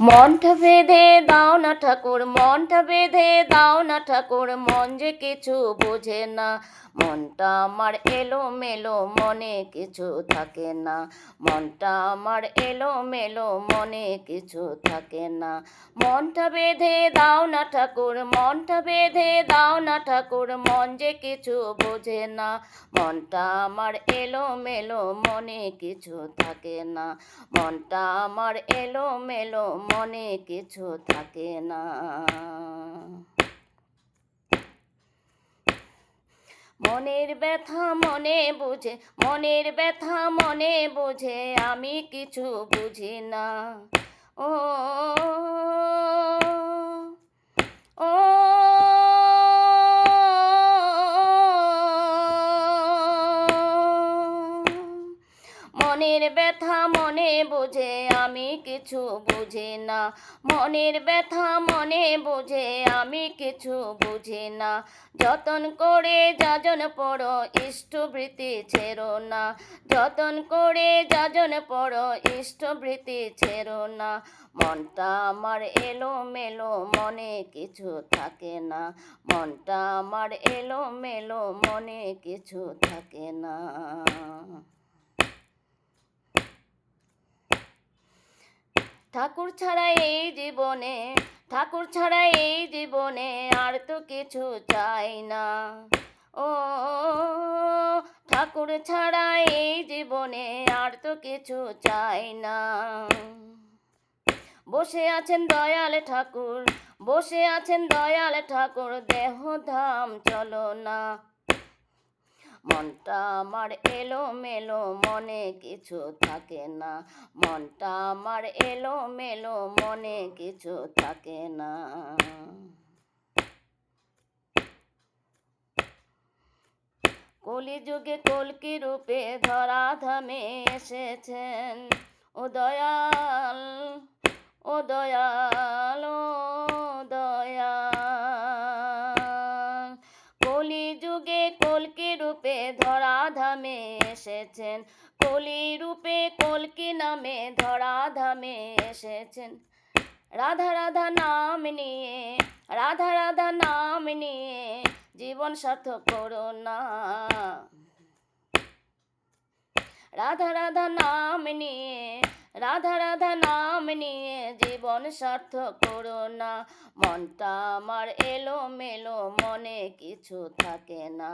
মনটা বেঁধে দাও না ঠাকুর মনটা বেঁধে দাও না ঠাকুর, মন যে কিছু বোঝে না। মনটা আমার এলো মেলো মনে কিছু থাকে না। মনটা আমার এলো মেলো মনে কিছু থাকে না। মনটা বেঁধে দাও না ঠাকুর, মনটা বেঁধে দাও না ঠাকুর, মন যে কিছু বোঝে না। মনটা আমার এলো মেলো মনে কিছু থাকে না। মনটা আমার এলো মেলো মনে কিছু থাকে না। মনের ব্যথা মনে বুঝে, মনের ব্যথা মনে বুঝে, আমি কিছু বুঝি না। ও মনের ব্যথা মনে বোঝে, আমি কিছু বুঝি না। মনের ব্যথা মনে বোঝে, আমি কিছু বুঝি না। যতন করে যাজন পড়ো ইষ্টবৃত্তি ছেড়ো না। যতন করে যাজন পড়ো ইষ্টবৃত্তি ছেড়ো না। মনটা আমার এলো মেলো মনে কিছু থাকে না। মনটা আমার এলো মেলো মনে কিছু থাকে না। ঠাকুর ছাড়া এই জীবনে, ঠাকুর ছাড়া এই জীবনে আর তো কিছু চাই না। ও, ঠাকুর ছাড়া এই জীবনে আর তো কিছু চাই না। বসে আছেন দয়াল ঠাকুর, বসে আছেন দয়াল ঠাকুর, দেহ ধাম চলো না। মনটা আমার এলো মেলো মনে কিছু থাকে না। মনটা আমার এলো মেলো মনে কিছু থাকে না। কলিযুগে কলকি রূপে ধরা ধামে এসেছেন। ও দয়াল ও দয়াল, ও রূপে ধরা ধামে এসেছেন। কলি রূপে কলকি নামে ধরা ধামে এসেছেন। রাধা রাধা নাম নিয়ে, রাধা রাধা নাম নিয়ে জীবন সার্থক করো না। রাধা রাধা নাম নিয়ে রাধা রাধা নাম নিয়ে জীবন সার্থক করো না। মনটা আমার এলো মেলো মনে কিছু থাকে না।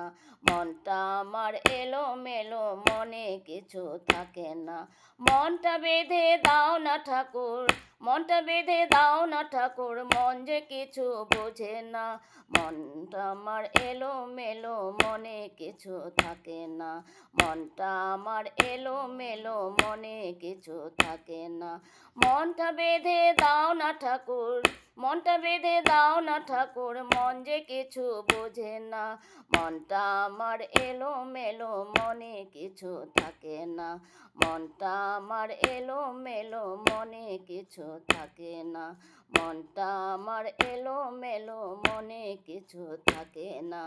মনটা আমার এলো মেলো মনে কিছু থাকে না। মনটা বেঁধে দাও না ঠাকুর মনটা বেঁধে দাও না ঠাকুর, মন যে কিছু বোঝে না। মনটা আমার এলো মেলো মনে কিছু থাকে না। মনটা আমার এলো মেলো মনে কিছু থাকে না। মনটা বেঁধে দাও না ঠাকুর মনটা বেঁধে দাও না ঠাকুর, মন যে কিছু বোঝে না। মনটা আমার এলো মেলো মনে কিছু থাকে না। মনটা আমার এলো মেলো মনে কিছু থাকে না। মনটা আমার এলো মেলো মনে কিছু থাকে না।